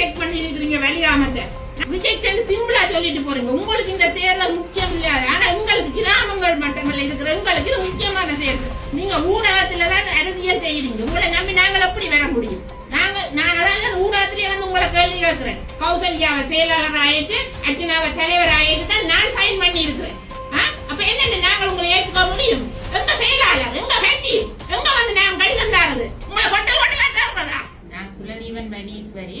Reject பண்ணிருக்கிறீங்க வெளியாமத்தை reject சிம்பிளா சொல்லிட்டு போறீங்க. உங்களுக்கு இந்த தேர்தல் முக்கியம் இல்ல ஆனா உங்களுக்கு கிராமங்கள் மட்டங்கள்ல இருக்கிற உங்களுக்கு இது முக்கியமான தேர்தல் நீங்க ஊடகத்துல தான் அரசியல் செய்யறீங்க. உங்களை நம்பி நாங்கள் எப்படி வர முடியும்? நாங்க நான் அதான் ஊடகத்திலேயே வந்து உங்களை கேள்வி கேட்கிறேன். கௌசல்யாவை செயலாளர் ஆயிட்டு அர்ச்சனாவை தலைவர் ஆயிட்டு தான் நான் சைன் பண்ணி இருக்கிறேன் அப்ப என்னன்னு நாங்கள் உங்களை ஏற்றுக்க முடியும்? எங்க செயலாளர் எங்க கட்சி எங்க வந்து நான் கடிதம் தாருது உங்களை கொட்டல் கொட்டலா சாப்பிடுறதா நான் குலதீவன் மணீஸ்வரி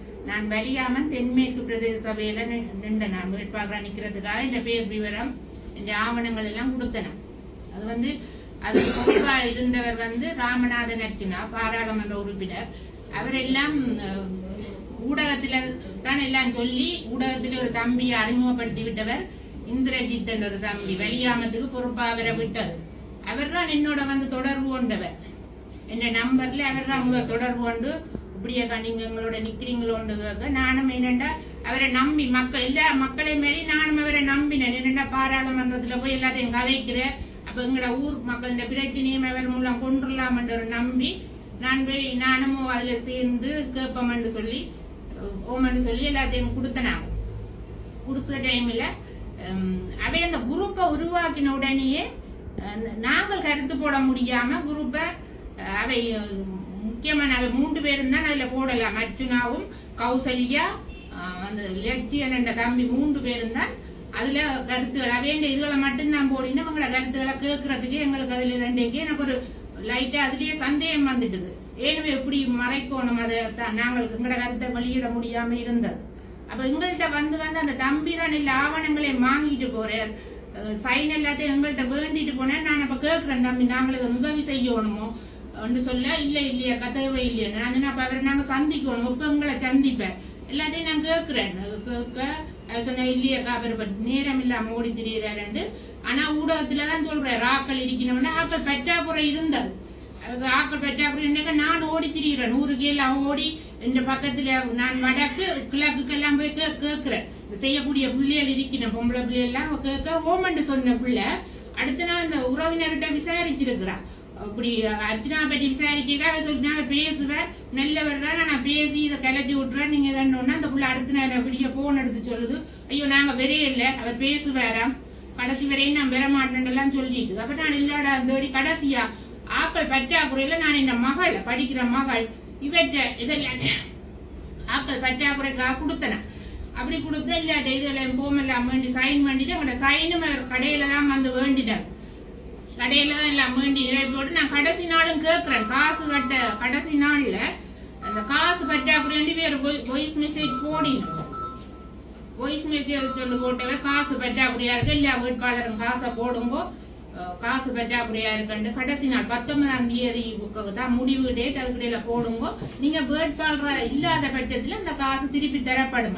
நான் வெளியாமன் தென்மேற்கு பிரதேச சபையில நி- நின்ற நான் வேட்பாளராக நிக்கிறதுக்காக இந்த பேர் விவரம் இந்த ஆவணங்கள் எல்லாம் கொடுத்தன. அது வந்து அது பொறுப்பா இருந்தவர் வந்து ராமநாதன் அர்ச்சுனா பாராளுமன்ற உறுப்பினர். அவரெல்லாம் எல்லாம் ஊடகத்துல தான் எல்லாம் சொல்லி ஊடகத்துல ஒரு தம்பியை அறிமுகப்படுத்தி விட்டவர் இந்திரஜித்தன் ஒரு தம்பி. வெளியாமத்துக்கு பொறுப்பா அவரை விட்டது. அவர் தான் என்னோட வந்து தொடர்பு கொண்டவர். என்ற நம்பர்ல அவர் தான் முதல் தொடர்பு கொண்டு இப்படியே நீங்க எங்களோட நிக்கிறீங்களோன்னு நானும் என்னண்டா அவரை நம்பி மக்கள் எல்லா மக்களை மாரி நானும் அவரை நம்பினேன். என்னண்டா பாராளுமன்றத்துல போய் எல்லாத்தையும் கதைக்கிற அப்ப எங்கட ஊர் மக்கள் இந்த பிரச்சனையும் அவர் மூலம் கொண்டுடலாம் என்று நம்பி நான் போய் நானும் அதுல சேர்ந்து கேட்போம்னு சொல்லி ஓமன்னு சொல்லி எல்லாத்தையும் கொடுத்தனாங்க கொடுத்த டைம்ல அவை அந்த குரூப்பை உருவாக்கின உடனேயே நாங்கள் கருத்து போட முடியாம குரூப்பை அவை முக்கியமான அவை மூன்று பேரும் தான் அதுல போடலாம். அர்ஜுனாவும் கௌசல்யா அந்த லட்சியன் என்ற தம்பி மூன்று பேரும் தான் அதுல கருத்துக்கள். அவையண்ட இதுகளை மட்டும் மட்டும்தான் போடினா அவங்கள கருத்துக்களை கேட்கறதுக்கு எங்களுக்கு அதுல தண்டைக்கு எனக்கு ஒரு லைட்டா அதுலயே சந்தேகம் வந்துட்டுது. ஏனுமே எப்படி மறைக்கணும் அதை தான் நாங்கள் எங்களோட கருத்தை வெளியிட முடியாம இருந்தது. அப்ப எங்கள்கிட்ட வந்து வந்து அந்த தம்பி தான் இல்ல ஆவணங்களை வாங்கிட்டு போறார். சைன் எல்லாத்தையும் எங்கள்கிட்ட வேண்டிட்டு போனேன் நான் அப்ப கேட்கிறேன் தம்பி நாங்களுக்கு உதவி செய்யணுமோ? ஒன்று சொல்ல இல்ல இல்லையா கதவை இல்லையா. நான் சொன்னேன், அப்ப அவரை நாங்க சந்திக்கணும். இப்ப உங்களை சந்திப்பேன். எல்லாத்தையும் நான் கேட்கிறேன். கேட்க சொன்னேன் இல்லையாக்கா அவர் இப்ப நேரம் இல்லாம ஓடி திரியிறாரு ஆனா ஊடகத்துல தான் சொல்கிறேன் ஆக்கள் இருக்கணும்னா ஆக்கள் பற்றாக்குறை இருந்தது. அது ஆக்கள் பற்றாக்குறை என்னக்கா நான் ஓடி திரிகிறேன் நூறு கீழே ஓடி இந்த பக்கத்துல நான் வடக்கு கிழக்குக்கெல்லாம் போய் கே- கேட்கிறேன். செய்யக்கூடிய பிள்ளைகள் இருக்கிற பொம்பளை பிள்ளை எல்லாம் கேட்க ஓமண்டு சொன்ன பிள்ளை அடுத்த நாள் இந்த உறவினர்கிட்ட விசாரிச்சிருக்கிறான். அப்படி அர்ச்சனா பற்றி விசாரிக்க அவர் சொல்லிட்டு நான் பேசுவேன் நல்லவர் தான் நான் பேசி இதை கிளச்சி விட்டுறேன். நீங்க தானே அந்த புள்ள அடுத்த நேரம் அப்படியே போன் எடுத்து சொல்லுது. ஐயோ நாங்க வெறையே இல்லை. அவர் பேசுவாராம். கடைசி வரையும் நான் பெற மாட்டேன்லாம் சொல்லிட்டு. அப்ப நான் இல்லாடா தேடி கடைசியா? ஆக்கள் பற்றாக்குறையில நான் என்ன மகள்? படிக்கிற மகள். இவற்ற இதெல்லாம் ஆக்கள் பற்றாக்குறைக்காக கொடுத்தனேன் அப்படி கொடுத்து இல்லாட்ட இதெல்லாம் போமெல்லாம் வேண்டி சைன் பண்ணிட்டு அவங்களோட சைனும் அவர் கடையில தான் வந்து வேண்டிட்டார். கடையில தான் எல்லாம் வேண்டி நிரப்பி போட்டு நான் கடைசி நாளும் கேட்கிறேன். காசு கட்ட கடைசி நாள்ல அந்த காசு பற்றாக்குறை வேற வாய்ஸ் மெசேஜ் போடினோம் வாய்ஸ் மெசேஜ் சொல்லி போட்டவன் காசு பற்றாக்குறையா இருக்கு? எல்லா வேட்பாளரும் காசை போடும்போ காசு பற்றாக்குறையா இருக்குன்னு கடைசி நாள் பத்தொன்பதாம் தேதி தான் முடிவு டேட் அதுக்கிடையில போடுங்கோ நீங்க வேட்பாளர் இல்லாத பட்சத்துல அந்த காசு திருப்பி தரப்படும்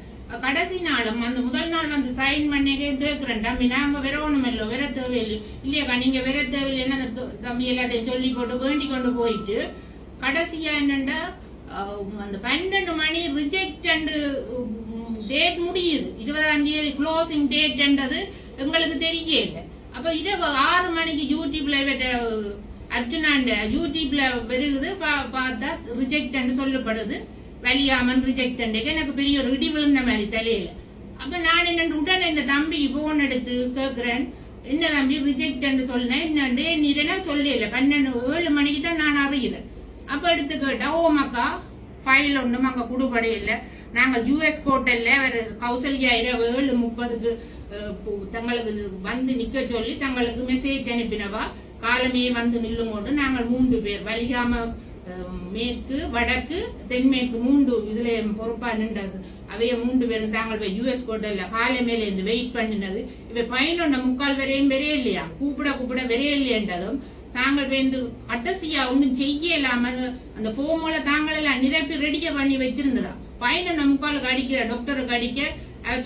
கடைசி நாளும் அந்த முதல் நாள் வந்து சைன் பண்ணி கேட்கிறேன்டா. தம்பி நாங்க விரவணும் இல்லை வேற தேவையில்லை. இல்லையாக்கா நீங்க வேற தேவையில்லைன்னு அந்த தம்பி எல்லாத்தையும் சொல்லி போட்டு வேண்டி கொண்டு போயிட்டு கடைசியா என்னண்டா அந்த பன்னெண்டு மணி ரிஜெக்ட் அண்டு டேட் முடியுது. இருபதாம் தேதி க்ளோசிங் டேட்ன்றது எங்களுக்கு தெரிய இல்லை அப்ப இரவு ஆறு மணிக்கு யூடியூப்ல அர்ஜுனாண்ட யூடியூப்ல பெருகுது பா- பார்த்தா ரிஜெக்ட் சொல்லப்படுது. வலியாமன் ரிஜெக்ட் எனக்கு பெரிய ஒரு இடி விழுந்த மாதிரி தலையில அப்ப நான் என்ன உடனே இந்த தம்பி போன் எடுத்து கேக்குறேன் என்ன தம்பி ரிஜெக்ட் சொன்னேன் என்னண்டு நீ இதெல்லாம் சொல்லல பன்னெண்டு ஏழு மணிக்கு தான் நான் அறிகிறேன் அப்ப எடுத்து கேட்டா ஓ மக்கா ஃபைல் ஒன்றும் அங்க குடுபடை இல்ல நாங்க யூஎஸ் கோட்டல்ல அவர் கௌசல்யா இரவு ஏழு முப்பதுக்கு தங்களுக்கு வந்து நிக்க சொல்லி தங்களுக்கு மெசேஜ் அனுப்பினவா காலமே வந்து நில்லுங்கோண்டு நாங்கள் மூன்று பேர் வலிகாம மேற்கு வடக்கு தென்மேற்கு மூன்று இதுல பொறுப்பா நின்றது. அவைய மூன்று பேரும் தாங்கள் போய் யூஎஸ் கோட்டல்ல காலை மேல இருந்து வெயிட் பண்ணினது. இவ பதினொன்னு முக்கால் வரையும் வெறைய இல்லையா கூப்பிட கூப்பிட வெறைய இல்லையன்றதும் தாங்கள் வந்து கட்டசியா ஒன்றும் இல்லாம அந்த ஃபோமோல தாங்கள் எல்லாம் நிரப்பி ரெடியா பண்ணி வச்சிருந்ததா? பதினொன்னு முக்காலுக்கு அடிக்கிற டாக்டருக்கு அடிக்க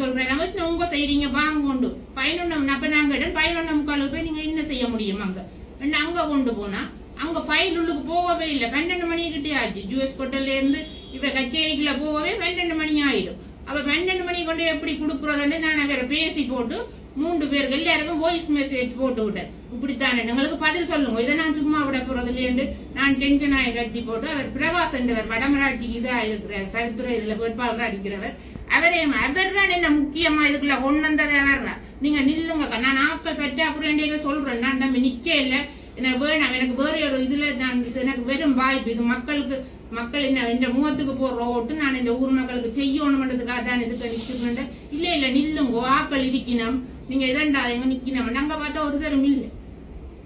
சொல்றேன் நம்ம உங்க செய்றீங்க வாங்க கொண்டு. பதினொன்னு அப்ப நாங்க இடம் பதினொன்னு முக்காலுக்கு போய் நீங்க என்ன செய்ய முடியும் அங்க? என்ன அங்க கொண்டு போனா? அங்க ஃபைல் உள்ளுக்கு போகவே இல்லை. பன்னெண்டு மணி கிட்டே ஆச்சு. ஜூஎஸ் ஹோட்டல்ல இருந்து இப்ப கச்சேரிக்குள்ள போகவே பன்னெண்டு மணி ஆயிடும். அப்ப பன்னெண்டு மணி கொண்டு எப்படி கொடுக்குறதுன்னு நான் அவரை பேசி போட்டு மூன்று பேருக்கு எல்லாருக்கும் வாய்ஸ் மெசேஜ் போட்டு விட்டேன். இப்படித்தானே? எங்களுக்கு பதில் சொல்லுங்க. இதை நான் சும்மா விட போறதுலேருந்து நான் டென்ஷன் ஆகி கட்டி போட்டு அவர் பிரபாஸ் என்றவர் வடமராட்சிக்கு இதா இருக்கிறார். கருத்துறை இதுல வேட்பாளராக இருக்கிறவர். அவரே அவர் தான் என்ன முக்கியமா இதுக்குள்ள கொண்டு வந்ததை அவர் நீங்க நில்லுங்க நான் ஆட்கள் பெற்றாப்புறேன் சொல்றேன். நான் நம்ம நிக்க இல்லை. எனக்கு வேணாம் எனக்கு வேற ஒரு இதுல நான் எனக்கு வெறும் வாய்ப்பு. இது மக்களுக்கு மக்கள் என்ன என்ற முகத்துக்கு போடுற ஓட்டு நான் இந்த ஊர் மக்களுக்கு செய்யணும்ன்றதுக்காக தான் இதுக்கு நிற்கிறேன் இல்ல இல்ல நில்லுங்க வாக்கள் இருக்கணும். நீங்க இதண்டாதீங்க நிக்கணும்? நாங்க பார்த்தா ஒரு தரம் இல்லை.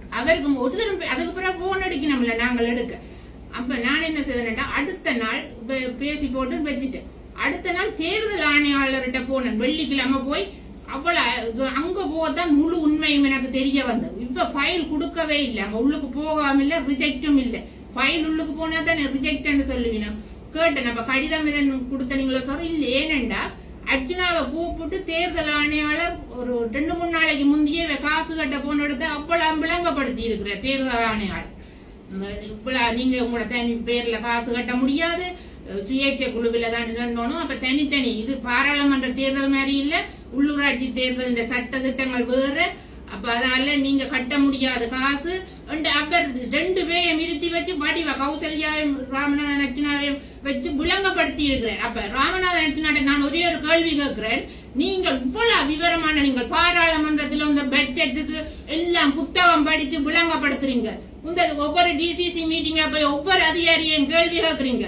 அவருக்கு ஒரு தரம் அதுக்கு பிறகு போன் அடிக்கணும்ல நாங்கள் எடுக்க. அப்ப நான் என்ன செய்தேன்டா அடுத்த நாள் பே- பேசி போட்டு வச்சுட்டேன். அடுத்த நாள் தேர்தல் ஆணையாளர்கிட்ட போனேன். வெள்ளிக்கிழமை போய் அவ்வளவு அங்க போதான் முழு உண்மையும் எனக்கு தெரிய வந்தது. இப்ப ஃபைல் கொடுக்கவே இல்லை. அங்க உள்ளுக்கு போகாம இல்ல ரிஜெக்டும் இல்ல. ஃபைல் உள்ளுக்கு போனா தானே ரிஜெக்ட்னு சொல்லுவீங்க. கேட்டேன். நம்ம கடிதம் இதன் கொடுத்தனீங்களோ சார் இல்ல ஏனண்டா அர்ஜுனாவை கூப்பிட்டு தேர்தல் ஆணையாளர் ஒரு ரெண்டு மூணு நாளைக்கு முந்தையே காசு கட்ட போன இடத்த அவ்வளவு விளங்கப்படுத்தி இருக்கிற தேர்தல் ஆணையாளர். இவ்வளவு நீங்க உங்களோட தனி பேர்ல காசு கட்ட முடியாது. சுயேட்சை குழுவில தான் இதன்னோனும் அப்ப தனித்தனி இது பாராளுமன்ற தேர்தல் மாதிரி இல்லை. உள்ளூராட்சி தேர்தல் இந்த சட்ட திட்டங்கள் வேறு. அப்ப அதால நீங்க கட்ட முடியாத காசு. ரெண்டு அப்ப ரெண்டு பேரையும் நிறுத்தி வச்சு வடிவ கௌசல்யாவையும் ராமநாதன் அர்ச்சனாவையும் வச்சு விளங்கப்படுத்தி இருக்கிறேன். அப்ப ராமநாதன் அர்ச்சனாட்ட நான் ஒரே ஒரு கேள்வி கேட்கிறேன். நீங்கள் இவ்வளவு விவரமான நீங்கள் பாராளுமன்றத்தில் இந்த பட்ஜெட்டுக்கு எல்லாம் புத்தகம் படிச்சு விளங்கப்படுத்துறீங்க. இந்த ஒவ்வொரு டிசிசி மீட்டிங்கா போய் ஒவ்வொரு அதிகாரியையும் கேள்வி கேட்கறீங்க.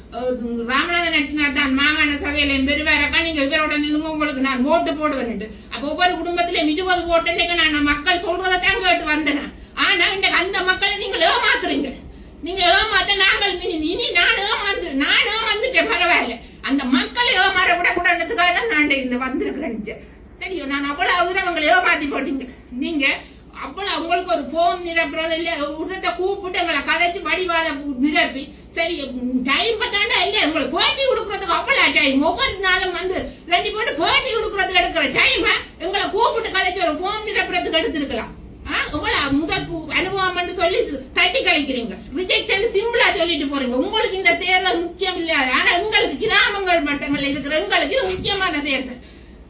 ராமநாதன் நட்டினார் தான். மாகாண சபையில பெருவாரக்கா நீங்க இவரோட நில்லுங்க உங்களுக்கு நான் ஓட்டு போடுவேன் அப்ப ஒவ்வொரு குடும்பத்திலும் இருபது ஓட்டு நான் மக்கள் சொல்றதான் கேட்டு வந்தேன் ஆனா இன்றைக்கு அந்த மக்களை நீங்க ஏமாத்துறீங்க. நீங்க ஏமாத்த நாங்கள் இனி இனி நான் ஏமாந்து நான் ஏமாந்துட்டேன் பரவாயில்ல. அந்த மக்களை ஏமாற விடக்கூடாதுக்காக தான் நான் இந்த வந்திருக்கிறேன் சரியோ நான் அவ்வளவு தூரம் உங்களை ஏமாத்தி போட்டீங்க. நீங்க அவ்வளவு உங்களுக்கு ஒரு போன் நிரப்புறது இல்ல உடனே கூப்பிட்டு எங்களை கதைச்சு வடிவாத நிரப்பி சரி டைம் பார்த்தாண்டா இல்ல. உங்களுக்கு பேட்டி கொடுக்கறதுக்கு அவ்வளவு டைம் ஒவ்வொரு நாளும் வந்து ரெண்டு போட்டு பேட்டி கொடுக்கறதுக்கு எடுக்கிற டைம் எங்களை கூப்பிட்டு கதைச்சு ஒரு போன் நிரப்புறதுக்கு எடுத்திருக்கலாம். ஆ, இவ்வளவு முதல் பு- அனுபவம் சொல்லி தட்டி கழிக்கிறீங்க. ரிஜெக்ட் சிம்பிளா சொல்லிட்டு போறீங்க. உங்களுக்கு இந்த தேர்தல் முக்கியம் இல்லையா ஆனா உங்களுக்கு கிராமங்கள் மட்டங்கள்ல இருக்கிற உங்களுக்கு இது முக்கியமான தேர்தல்.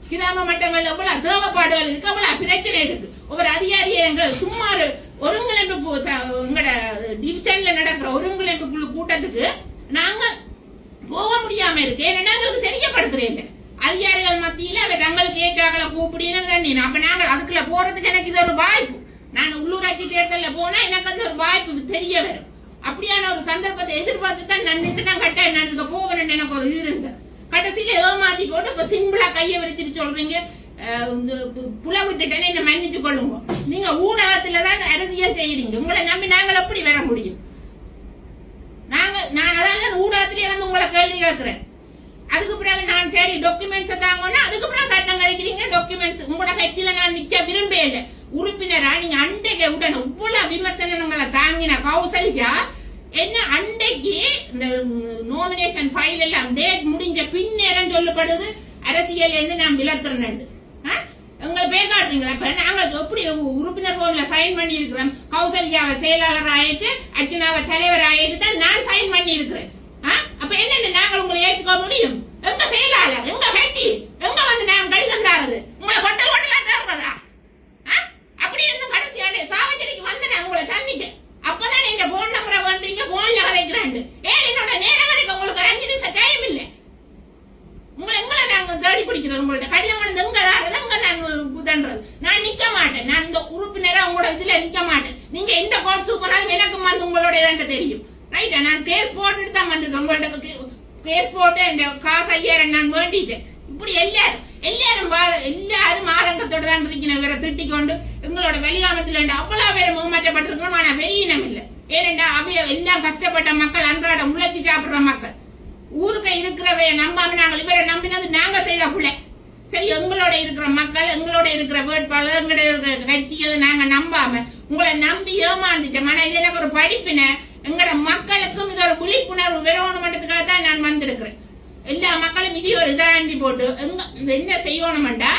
கிராம மட்டங்கள்ல எவ்வளவு தேவைப்பாடுகள் இருக்கு அவ்வளவு பிரச்சனை இருக்கு. ஒரு அதிகாரியை எங்க சும்மா ஒருங்கிணைப்பு பு- எங்கட டிவிஷன்ல நடக்கிற ஒரு கூட்டத்துக்கு நாங்க போக முடியாம இருக்கு. ஏன்னா எங்களுக்கு தெரியப்படுத்துறேன். அதிகாரிகள் மத்தியில அவர் தங்களுக்கு ஏற்றாக்களை கூப்பிடுன்னு அப்ப நாங்கள் அதுக்குள்ள போறதுக்கு எனக்கு இது ஒரு வாய்ப்பு. நான் உள்ளூராட்சி தேர்தல்ல போனா எனக்கு அந்த ஒரு வாய்ப்பு தெரிய வரும். அப்படியான ஒரு சந்தர்ப்பத்தை எதிர்பார்த்து தான் நான் நின்று நான் கட்ட நான் இதுக்கு போவேன் எனக்கு ஒரு இது இருந்தது. கடைசியில ஏமாத்தி போட்டு இப்ப சிம்பிளா கையை விரிச்சிட்டு சொல்றீங்க. இந்த பு- புல விட்டுட்டேன்னு என்ன மன்னிச்சு கொள்ளுங்க. நீங்க ஊடகத்துல தான் அரசியல் செய்யறீங்க உங்களை நம்பி நாங்கள் எப்படி வர முடியும்? நான் அதான் ஊடகத்திலே வந்து உங்களை கேள்வி கேட்கிறேன். அதுக்கு பிறகு நான் சரி டாக்குமெண்ட்ஸ் தாங்கன்னா அதுக்கு பிறகு சட்டம் கழிக்கிறீங்க டாக்குமெண்ட்ஸ் உங்களோட கட்சியில நான் நிக்க விரும்பல உறுப்பினரா நீங்க அண்டைக்கு உடனே இவ்வளவு விமர்சனங்களை தாங்கின கௌசல்யா என்ன அண்டைக்கு இந்த நோமினேஷன் ஃபைல் எல்லாம் டேட் முடிஞ்ச பின்னேரம் சொல்லப்படுது. அரசியல் இருந்து நான் விலத்துறேன் உங்களை பேக்காடுறீங்களா இப்ப நாங்க எப்படி உறுப்பினர் போன்ல சைன் பண்ணி இருக்கிறோம் கௌசல்யாவை செயலாளர் ஆயிட்டு அர்ச்சனாவை தலைவர் ஆயிட்டு தான் நான் சைன் பண்ணி இருக்கிறேன் அப்ப என்னென்ன நாங்கள் உங்களை ஏற்றுக்க முடியும்? எங்க செயலாளர் எங்க கட்சி எங்க வந்து நாங்க கடிதம் தாரது உங்களை ஹோட்டல் கொட்டலா தர்றதா அப்படி இன்னும் கடைசியான சாவச்சேரிக்கு வந்து நான் உங்களை சந்திட்டேன் அப்பதான் இந்த போன் நம்பரை வந்தீங்க போன்ல கதைக்கிறாண்டு. ஏன் என்னோட நேரம் கதைக்க உங்களுக்கு அஞ்சு நிமிஷம் டைம் இல்லை. உங்களை எங்களை நாங்க தேடி பிடிக்கிறது உங்கள்ட்ட. கடிதம் கொண்டு உங்க எங்க நான் புதன்றது. நான் நிக்க மாட்டேன். நான் இந்த உறுப்பினராக உங்களோட இதுல நிக்க மாட்டேன். நீங்க எந்த கோட் சூப்பராலும் எனக்கு வந்து உங்களோட இதாண்ட தெரியும். ரைட்டா நான் கேஸ் போட்டுட்டு தான் வந்திருக்கேன். உங்கள்ட்ட கேஸ் போட்டு இந்த காசு ஐயாயிரம் நான் வேண்டிட்டேன். இப்படி எல்லாரும் எல்லாரும் எல்லாரும் ஆதங்கத்தோட தான் இருக்கிற வேற திட்டிக் கொண்டு எங்களோட வெளியாமத்தில் அவ்வளவு பேர் முகமாற்றப்பட்டிருக்கணும். ஆனா வெளியினம் இல்லை. ஏனென்றா அவைய எல்லாம் கஷ்டப்பட்ட மக்கள் அன்றாட உழைச்சி சாப்பிடுற மக்கள். ஊருக்கு இருக்கிறவைய நம்பாம நாங்கள் இவரை நம்பினது நாங்க செய்த பிள்ளை. சரி எங்களோட இருக்கிற மக்கள் எங்களோட இருக்கிற வேட்பாளர் எங்களோட இருக்கிற கட்சிகள் நாங்க நம்பாம உங்களை நம்பி ஏமாந்துட்டோம். ஆனா இது எனக்கு ஒரு படிப்பின. எங்களோட மக்களுக்கும் இது ஒரு விழிப்புணர்வு வெறும் மட்டத்துக்காக தான் நான் வந்திருக்கிறேன். எல்லா மக்களும் இது ஒரு இதாண்டி போட்டு எங்க இந்த என்ன செய்யணும்டா?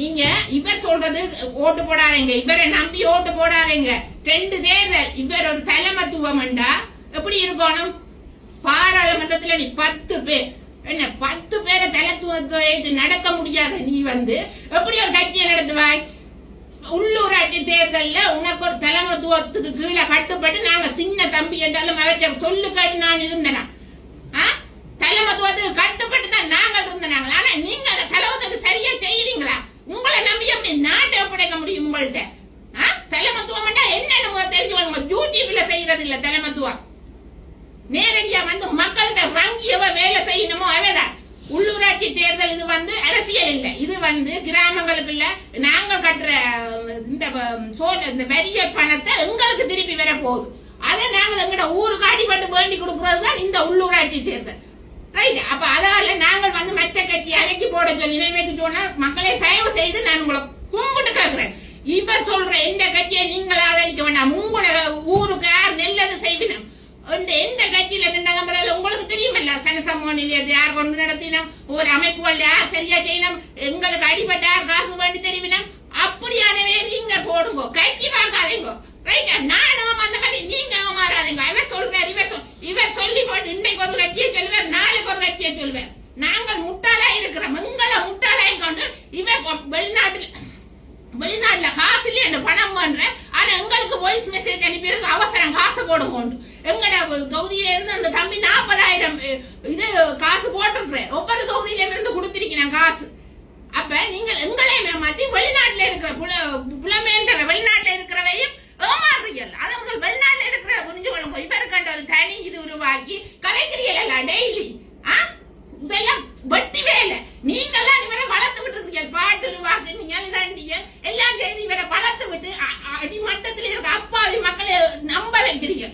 நீங்க இவர் சொல்றது ஓட்டு போடாதீங்க. இவரை நம்பி ஓட்டு போடாதீங்க. ரெண்டு தேர்தல் இவர் ஒரு தலைமத்துவம்டா. எப்படி இருக்கணும்? பாராளுமன்றத்துல நீ பத்து பேர் என்ன பத்து பேரை தலைத்துவத்தை நடத்த முடியாத நீ வந்து எப்படி ஒரு கட்சியை நடத்துவாய் உள்ளூராட்சி தேர்தல்ல உனக்கு ஒரு தலைமத்துவத்துக்கு கீழே கட்டுப்பட்டு நாங்க சின்ன தம்பி என்றாலும் அவற்றை சொல்லு காட்டி நான் இருந்தேனா ஆ? தலைமத்துவத்துக்கு கட்டுப்பட்டு தான் நாங்கள் இருந்தனாங்க ஆனா நீங்க அந்த தலைமத்துவத்துக்கு சரியா செய்யறீங்களா உங்களை நம்பி எப்படி நாட்டை ஒப்படைக்க முடியும் உங்கள்ட்ட ஆ? தலைமத்துவம் என்னன்னு முதல்ல தெரிஞ்சுக்கோங்க யூடியூப்ல செய்யறது இல்ல தலைமத்துவம் நேரடியா வந்து மக்கள்கிட்ட வங்கியவ வேலை செய்யணுமோ அவதான் உள்ளூராட்சி தேர்தல் இது வந்து அரசியல் இல்ல இது வந்து கிராமங்களுக்கு இல்ல நாங்க கட்டுற அஹ், இந்த அஹ், சோல் இந்த வரிய பணத்தை எங்களுக்கு திருப்பி வர போகுது அதை நாங்கள் எங்கட ஊருக்கு அடிபட்டு வேண்டி கொடுக்கறது தான் இந்த உள்ளூராட்சி தேர்தல் ரைட் அப்ப அதால நாங்கள் வந்து மற்ற கட்சி அவைக்கு நிலைமைக்கு சொன்னா மக்களே தயவு செய்து நான் உங்களை கும்பிட்டு கேட்கிறேன். இப்ப சொல்ற எந்த கட்சியை நீங்கள் ஆதரிக்க வேண்டாம். உங்களோட ஊருக்கு யார் நல்லது செய்வினம். இந்த எந்த கட்சியில நின்றாங்க உங்களுக்கு தெரியுமல்ல சனசமூக நிலையத்தை யார் கொண்டு நடத்தினோம்? ஒரு அமைப்புகள் யார் சரியா செய்யணும்? எங்களுக்கு அடிபட்ட யார் காசு வேண்டி தெரிவினம்? அப்படியானவே நீங்க போடுங்க. கட்சி பார்க்காதீங்க. ரைட்டா நானும் அந்த மாதிரி நீங்க மாறாதீங்க. இவர் சொல்றாரு இவர் இவர் சொல்லி போட்டு இன்றைக்கு ஒரு கட்சியை சொல்லுவார் நாளைக்கு ஒரு கட்சியை சொல்லுவார் நாங்கள் முட்டாளா இருக்கிறோம் எங்களை முட்டாளாய் கொண்டு இவர் வெளிநாட்டில் வெளிநாட்டுல காசு இல்லையா பணம் பண்ற ஆனா எங்களுக்கு வாய்ஸ் மெசேஜ் அனுப்பியிருக்கு அவசரம் காசு போடுங்க எங்கட தொகுதியில இருந்து அந்த தம்பி நாற்பதாயிரம் இது காசு போட்டிருக்கிறேன் ஒவ்வொரு தொகுதியில இருந்து கொடுத்திருக்கிறேன் காசு. அப்ப நீங்கள் எங்களை ஏமாத்தி வெளிநாட்டுல இருக்கிற புல புலமேன்ற வெளிநாட்டுல இருக்கிறவையும் ஏமாறுறீர்கள். அதை முதல் வெளிநாட்டுல இருக்கிற புரிஞ்சு கொள்ளுங்க இப்ப இருக்கின்ற ஒரு தனி இது உருவாக்கி கலைக்கிறீர்கள் டெய்லி ஆ? இதெல்லாம் வெட்டி வேலை நீங்கெல்லாம் இவரை வளர்த்து விட்டு இருக்கீங்க பாட்டு உருவாக்கு நீங்க இதாண்டிய எல்லாம் செய்து இவரை வளர்த்து விட்டு அ- அடிமட்டத்தில் இருக்க அப்பாவி மக்களை நம்ப வைக்கிறீங்க.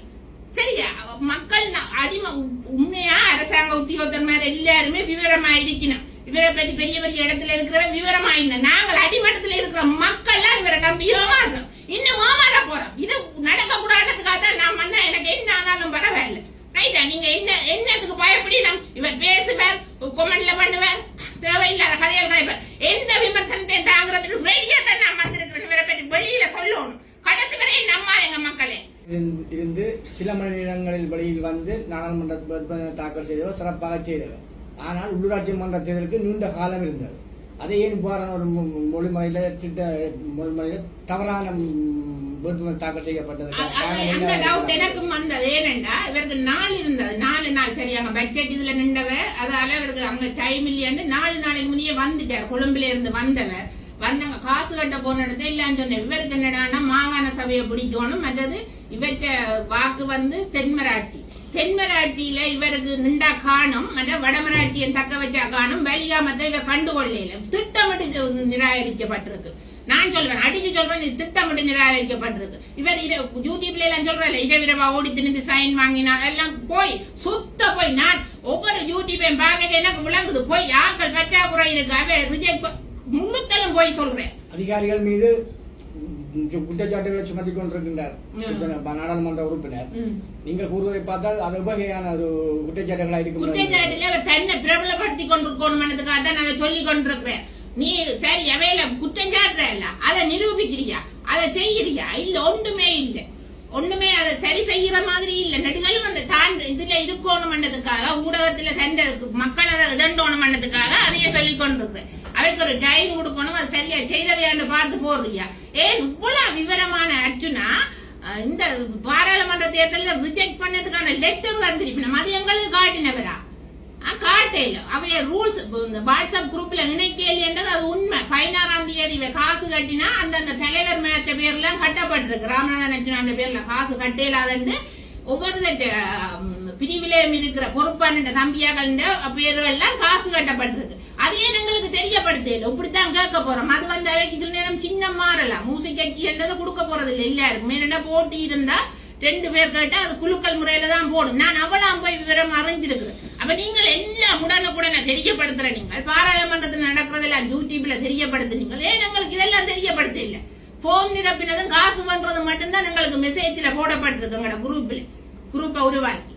சரியா? மக்கள் அடிமை அடிம உண்மையா? அரசாங்க உத்தியோகத்தன்மார் மாதிரி எல்லாருமே விவரமா இருக்கணும் இவரை பெரிய பெரிய பெரிய இடத்துல இருக்கிற விவரமா இல்லை நாங்கள் அடிமட்டத்தில் இருக்கிற மக்கள்லாம் இவரை நம்பி ஏமாறுறோம் இன்னும் ஏமாற போறோம். இது நடக்க கூடாதுக்காக தான் நான் வந்தா எனக்கு என்ன ஆனாலும் பரவாயில்லை. ரைட்டா நீங்க என்ன என்னத்துக்கு பயப்படினம் இவர் பேசுவார் கொமெண்ட்ல பண்ணுவார் தேவையில்லாத கதைகள் கதைப்பார் எந்த விமர்சனத்தையும் தாங்கிறதுக்கு ரெடியா தான் நான் வந்திருக்கிறேன் இவரை பற்றி வெளியில சொல்லணும். கடைசி வரை நம்மா எங்க மக்களே? இருந்து- இருந்து சில மணி நேரங்களில் வெளியில் வந்து நாடாளுமன்ற தாக்கல் செய்தவர் சிறப்பாக செய்தவர். ஆனால் உள்ளூராட்சி மன்ற தேர்தலுக்கு நீண்ட காலம் இருந்தது. அதை ஏன் இவ்வாறான ஒரு மொழிமுறையில் திட்ட மொழிமுறையில் தவறான வேட்புமனு தாக்கல் செய்யப்பட்டது டவுட் எனக்கும் வந்தது. ஏனென்றா இவருக்கு நாள் இருந்தது. நாலு நாள் சரியாங்க பட்ஜெட் இதுல நின்றவர். அதால இவருக்கு அங்க டைம் இல்லையாண்டு நாலு நாளைக்கு முன்னே வந்துட்டார். கொழும்புல இருந்து வந்தவர். வந்தவங்க காசு கட்ட போன இடத்துல இல்லன்னு சொன்னேன். இவருக்கு என்னடான்னா மாகாண சபையை பிடிக்கணும். மற்றது இவற்ற வாக்கு வந்து தென்மராட்சி. தென்மராட்சியில இவருக்கு நின்றா காணும். மற்ற வடமராட்சியை தக்க வச்சா காணும். வெளியாமத்தை இவர் கண்டுகொள்ளையில திட்டமிட்டு நிராகரிக்கப்பட்டிருக்கு. நான் சொல்றேன் அடிச்சு சொல்றேன் இது திட்டமிட்டு நிராகரிக்கப்பட்டிருக்கு. இவர் யூடியூப்ல எல்லாம் சொல்றேன் இரவிரவா ஓடி திணிந்து சைன் வாங்கினா எல்லாம் போய் சுத்த போய் நான் ஒவ்வொரு யூடியூபையும் பார்க்க எனக்கு விளங்குது. போய் ஆக்கள் பற்றாக்குறை இருக்கு அவ ரிஜெக்ட் முன்னுத்தலும் போய் சொல்றேன். அதிகாரிகள் மீது குற்றச்சாட்டுகளை சுமத்தி கொண்டிருக்கின்றார். நாடாளுமன்ற உறுப்பினர். நீங்கள் கூறுவதை பார்த்தால் அது உபகையான ஒரு குற்றச்சாட்டுகளா இருக்கும் குற்றச்சாட்டுல தன்னை பிரபலப்படுத்தி நான் அதை சொல்லி கொண்டிருக்கிறேன். நீ சரி அவையில குற்றம் சாட்டுறல அதை நிரூபிக்கிறியா? அதை செய்யறியா? இல்ல ஒன்றுமே இல்ல. ஒண்ணுமே அதை சரி செய்யற மாதிரி இல்ல. நெடுகளும் அந்த தான் இதுல இருக்கணும்ன்றதுக்காக ஊடகத்துல தண்ட மக்களை இதண்டோணும் பண்ணதுக்காக அதையே சொல்லி கொண்டிருக்கிறேன். அவைக்கு ஒரு டைம் கொடுக்கணும் அது சரியா செய்தவையான்னு பார்த்து போடுறியா ஏன் இவ்வளவு விவரமான அர்ஜுனா இந்த பாராளுமன்ற தேர்தலில் ரிஜெக்ட் பண்ணதுக்கான லெட்டர் வந்துருப்பேன் அது எங்களுக்கு காட்டினவரா? காட்டையில அவைய ரூல்ஸ் இந்த வாட்ஸ்அப் குரூப்ல இணைக்கலைன்றது அது உண்மை. பதினாறாம் தேதி காசு கட்டினா அந்தந்த தலைவர் மேட்ட பேர்லாம் கட்டப்பட்டிருக்கு. ராமநாதன் அந்த பேர்ல காசு கட்டையிலாதன்னு ஒவ்வொரு பிரிவிலையும் இருக்கிற பொறுப்பான தம்பியாக்கள் பேர்கள்லாம் எல்லாம் காசு கட்டப்பட்டிருக்கு. அது ஏன் எங்களுக்கு தெரியப்படுத்தல. இப்படித்தான் கேட்க போறோம். அது வந்து அவைக்கு சில நேரம் சின்ன மாறலாம். மூசை கட்சி என்றது கொடுக்க போறது இல்லை எல்லாருக்கும் என்ன போட்டி இருந்தா ரெண்டு பேர் கேட்டா அது குலுக்கல் முறையில தான் போடும் நான் அவளாம் போய் விவரம் அறிஞ்சிருக்கிறேன். அப்ப நீங்கள் எல்லாம் உடனுக்குடனே தெரியப்படுத்துற நீங்கள். பாராளுமன்றத்தில் நடக்கிறதெல்லாம் யூடியூப்ல தெரியப்படுத்துனீங்க. ஏன் எங்களுக்கு இதெல்லாம் தெரியப்படுத்த இல்ல போன் நிரப்பினதும் காசு பண்றது மட்டும்தான் எங்களுக்கு மெசேஜ்ல போடப்பட்டிருக்கு எங்களோட குரூப்ல குரூப்பை உருவாக்கி.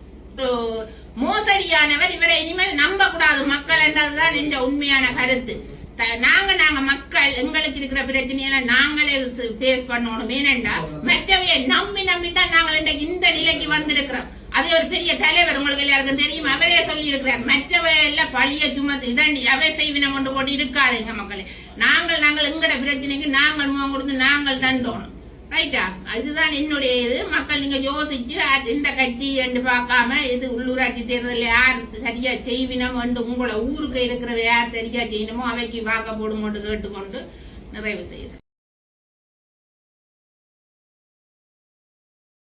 மோசடியானவர் இவரை இனிமேல் நம்ப கூடாது மக்கள் என்றதுதான் என்ற உண்மையான கருத்து. நாங்க நாங்க மக்கள் எங்களுக்கு இருக்கிற பிரச்சனையெல்லாம் நாங்களே பேஸ் பண்ணணும். ஏனென்றா மற்றவையை நம்பி நம்பித்தான் நாங்கள் இன்றைக்கு இந்த நிலைக்கு வந்திருக்கிறோம். அது ஒரு பெரிய தலைவர் உங்களுக்கு எல்லாருக்கும் தெரியும். அவரே சொல்லி இருக்கிறார் மற்றவை எல்லாம் பழிய சுமத்து இதாண்டி அவை செய்வினம் கொண்டு போட்டு இருக்காதீங்க மக்களே. நாங்கள் நாங்கள் எங்கட பிரச்சனைக்கு நாங்கள் முகம் கொடுத்து நாங்கள் தண்டோணும். ரைட்டா இதுதான் என்னுடைய இது மக்கள் நீங்க யோசிச்சு அது இந்த கட்சி என்று பார்க்காம இது உள்ளூராட்சி தேர்தலில் யார் சரியா செய்வினம் என்று உங்களோட ஊருக்கு இருக்கிறவ யார் சரியா செய்யணுமோ அவைக்கு வாக்க போடுங்கொண்டு கேட்டுக்கொண்டு நிறைவு செய்யுது.